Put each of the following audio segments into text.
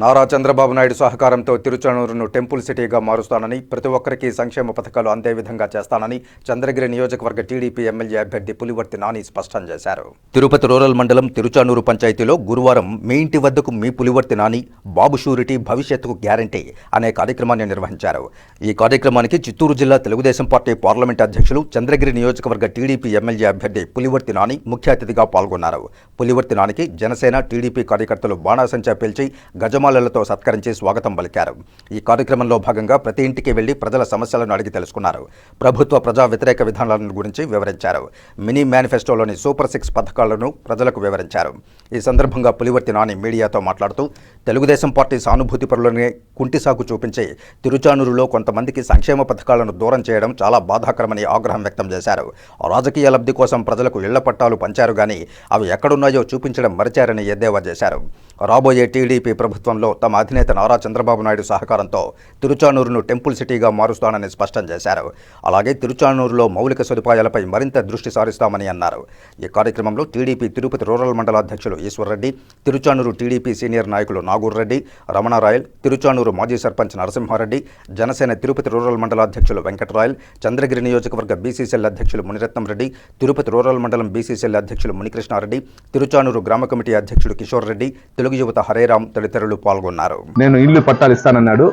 నారా చంద్రబాబు నాయుడు సహకారంతో తిరుచానూరును టెంపుల్ సిటీగా మారుస్తానని ప్రతి ఒక్కరికి సంక్షేమ పథకాలు అందే విధంగా చేస్తానని చంద్రగిరి నియోజకవర్గ టీడీపీ ఎమ్మెల్యే అభ్యర్థి పులివర్తి నాని స్పష్టం చేశారు. తిరుపతి రూరల్ మండలం తిరుచానూరు పంచాయతీలో గురువారం మీ ఇంటి వద్దకు మీ పులివర్తి నాని బాబు షూరిటీ భవిష్యత్తుకు గ్యారంటీ అనే కార్యక్రమాన్ని నిర్వహించారు. ఈ కార్యక్రమానికి చిత్తూరు జిల్లా తెలుగుదేశం పార్టీ పార్లమెంట్ అధ్యక్షులు చంద్రగిరి నియోజకవర్గ టీడీపీ ఎమ్మెల్యే అభ్యర్థి పులివర్తి నాని ముఖ్య అతిథిగా పాల్గొన్నారు. పులివర్తి నానికి జనసేన టీడీపీ కార్యకర్తలు బాణాసంచా పిలిచి గజమా గజమాలలతో సత్కరించి స్వాగతం పలికారు. ఈ కార్యక్రమంలో భాగంగా ప్రతి ఇంటికి వెళ్ళి ప్రజల సమస్యలను అడిగి తెలుసుకున్నారు. ప్రభుత్వ ప్రజా వ్యతిరేక విధానాలను గురించి వివరించారు. మినీ మేనిఫెస్టోలోని సూపర్ సిక్స్ పథకాలను ప్రజలకు వివరించారు. ఈ సందర్భంగా పులివర్తి నాని మీడియాతో మాట్లాడుతూ తెలుగుదేశం పార్టీ సానుభూతి పరులనే కుంటి సాగు చూపించి తిరుచానూరులో కొంతమందికి సంక్షేమ పథకాలను దూరం చేయడం చాలా బాధాకరమని ఆగ్రహం వ్యక్తం చేశారు. రాజకీయ లబ్ధి కోసం ప్రజలకు ఇళ్ళ పట్టాలు పంచారు గాని అవి ఎక్కడున్నాయో చూపించడం మరిచారని ఎద్దేవా చేశారు. రాబోయే టీడీపీ ప్రభుత్వంలో తమ అధినేత నారా చంద్రబాబు నాయుడు సహకారంతో తిరుచానూరును టెంపుల్ సిటీగా మారుస్తానని స్పష్టం చేశారు. అలాగే తిరుచానూరులో మౌలిక సదుపాయాలపై మరింత దృష్టి సారిస్తామని అన్నారు. ఈ కార్యక్రమంలో టీడీపీ తిరుపతి రూరల్ మండల అధ్యక్షులు ఈశ్వర్రెడ్డి తిరుచానూరు టీడీపీ సీనియర్ నాయకులు నాగూర్ రెడ్డి రమణారాయల్ తిరుచానూరు మాజీ సర్పంచ్ నరసింహారెడ్డి జనసేన తిరుపతి రూరల్ మండల అధ్యక్షులు వెంకటరాయల్ చంద్రగిరి నియోజకవర్గ బీసీసీఎల్ అధ్యక్షులు మునిరత్నం రెడ్డి తిరుపతి రూరల్ మండలం బీసీసీఎల్ అధ్యక్షులు మునికృష్ణారెడ్డి తిరుచానూరు గ్రామ కమిటీ అధ్యక్షుడు కిషోర్ రెడ్డి తెలుగు యువత హరేరామ్ తదితరులు పాల్గొన్నారు. నేను ఇల్లు పట్టాలు ఇస్తానన్నాడు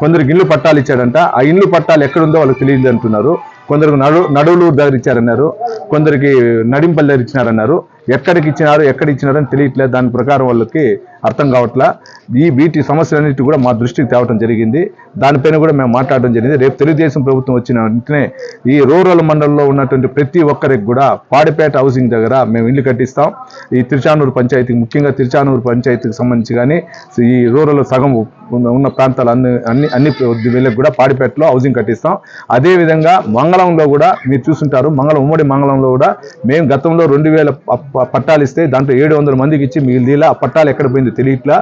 కొందరికి ఇల్లు పట్టాలు ఇచ్చాడంట ఆ ఇల్లు పట్టాలు ఎక్కడుందో వాళ్ళకి తెలియదు అంటున్నారు. కొందరికి నడు నడువులు దగ్గర ఇచ్చారన్నారు కొందరికి నడింపల్లి దగ్గర ఇచ్చినారన్నారు ఎక్కడికి ఇచ్చినారు ఎక్కడ ఇచ్చినారని తెలియట్లేదు. దాని ప్రకారం వాళ్ళకి అర్థం కావట్లా? ఈ వీటి సమస్యలన్నిటి కూడా మా దృష్టికి తేవటం జరిగింది. దానిపైన కూడా మేము మాట్లాడడం జరిగింది. రేపు తెలుగుదేశం ప్రభుత్వం వచ్చిన వెంటనే ఈ రూరల్ మండలంలో ఉన్నటువంటి ప్రతి ఒక్కరికి కూడా పాడిపేట హౌసింగ్ దగ్గర మేము ఇల్లు కట్టిస్తాం. ఈ తిరుచానూరు పంచాయతీకి ముఖ్యంగా తిరుచానూరు పంచాయతీకి సంబంధించి కానీ ఈ రూరల్ సగం ఉన్న- ప్రాంతాలు అన్ని అన్ని అన్ని వీళ్ళకి కూడా పాడిపేటలో హౌసింగ్ కట్టిస్తాం. అదే విధంగా మంగళంలో కూడా మీరు చూసుంటారు మంగళం ఉమ్మడి మంగళంలో కూడా మేము గతంలో రెండు వేల ప- పట్టాలు ఇస్తే దాంట్లో ఏడు వందల మందికి ఇచ్చి మిగిలిన ఆ పట్టాలు ఎక్కడ పోయింది తెలియట్లా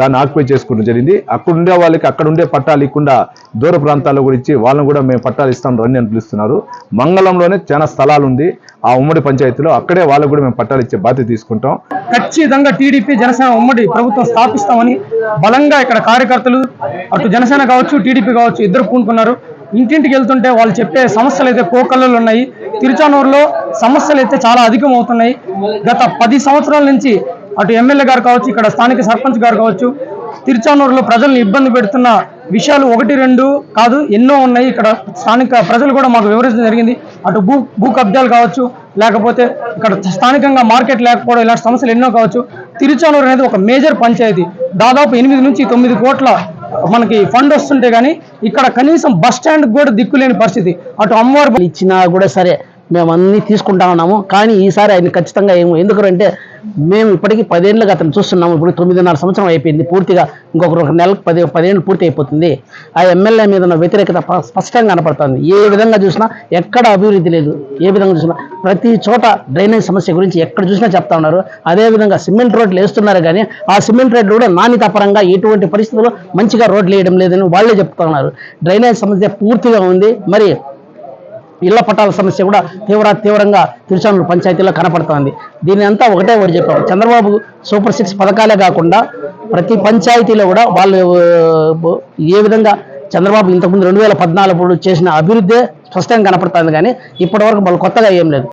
దాన్ని ఆక్యుపై చేసుకోవడం జరిగింది. అక్కడ ఉండే వాళ్ళకి అక్కడ ఉండే పట్టాలు ఇవ్వకుండా దూర ప్రాంతాల్లో కూడా ఇచ్చి వాళ్ళని కూడా మేము పట్టాలు ఇస్తాం రండి అని పిలుస్తున్నారు. మంగళంలోనే చాలా స్థలాలు ఉంది ఆ ఉమ్మడి పంచాయతీలో అక్కడే వాళ్ళకు కూడా మేము పట్టాలు ఇచ్చే బాధ్యత తీసుకుంటాం. ఖచ్చితంగా టీడీపీ జనసేన ఉమ్మడి ప్రభుత్వం స్థాపిస్తామని బలంగా ఇక్కడ కార్యకర్తలు అటు జనసేన కావచ్చు టీడీపీ కావచ్చు ఇద్దరు పూనుకున్నారు. ఇంటింటికి వెళ్తుంటే వాళ్ళు చెప్పే సమస్యలు అయితే కోకళ్ళు ఉన్నాయి. తిరుచానూరులో సమస్యలు అయితే చాలా అధికం అవుతున్నాయి గత పది సంవత్సరాల నుంచి అటు ఎమ్మెల్యే గారు కావచ్చు ఇక్కడ స్థానిక సర్పంచ్ గారు కావచ్చు తిరుచానూరులో ప్రజల్ని ఇబ్బంది పెడుతున్న విషయాలు ఒకటి రెండు కాదు ఎన్నో ఉన్నాయి. ఇక్కడ స్థానిక ప్రజలు కూడా మాకు వివరించడం జరిగింది. అటు భూ భూ కబ్జాలు కావచ్చు లేకపోతే ఇక్కడ స్థానికంగా మార్కెట్ లేకపోవడం ఇలాంటి సమస్యలు ఎన్నో కావచ్చు. తిరుచానూరు అనేది ఒక మేజర్ పంచాయతీ. దాదాపు ఎనిమిది నుంచి తొమ్మిది కోట్ల మనకి ఫండ్ వస్తుంటే కానీ ఇక్కడ కనీసం బస్ స్టాండ్ కూడా దిక్కులేని పరిస్థితి. అటు అమ్మవారు ఇచ్చినా కూడా సరే మేము అన్నీ తీసుకుంటా ఉన్నాము. కానీ ఈసారి ఆయన ఖచ్చితంగా ఏమో ఎందుకంటే మేము ఇప్పటికీ పదేళ్ళుగా అతను చూస్తున్నాము. ఇప్పుడు తొమ్మిదిన్నర సంవత్సరం అయిపోయింది. పూర్తిగా ఇంకొక ఒక నెలకు పది పదేళ్ళు పూర్తి అయిపోతుంది. ఆ ఎమ్మెల్యే మీద ఉన్న వ్యతిరేకత స్పష్టంగా కనపడుతుంది. ఏ విధంగా చూసినా ఎక్కడ అభివృద్ధి లేదు. ఏ విధంగా చూసినా ప్రతి చోట డ్రైనేజ్ సమస్య గురించి ఎక్కడ చూసినా చెప్తా ఉన్నారు. అదే విధంగా సిమెంట్ రోడ్లు వేస్తున్నారు కానీ ఆ సిమెంట్ రోడ్లు కూడా నాణ్యత పరంగా ఎటువంటి పరిస్థితుల్లో మంచిగా రోడ్లు వేయడం లేదని వాళ్ళే చెప్తా ఉన్నారు. డ్రైనేజ్ సమస్య పూర్తిగా ఉంది. మరి ఇళ్ళ పట్టాల సమస్య కూడా తీవ్ర తీవ్రంగా తిరుచానూరు పంచాయతీలో కనపడుతోంది. దీని అంతా ఒకటే ఒకటి చెప్పాము. చంద్రబాబు సూపర్ సిక్స్ పథకాలే కాకుండా ప్రతి పంచాయతీలో కూడా వాళ్ళు ఏ విధంగా చంద్రబాబు ఇంతకుముందు రెండు వేల పద్నాలుగు చేసిన అభివృద్ధి స్పష్టంగా కనపడుతుంది కానీ ఇప్పటివరకు వాళ్ళు కొత్తగా ఏం లేదు.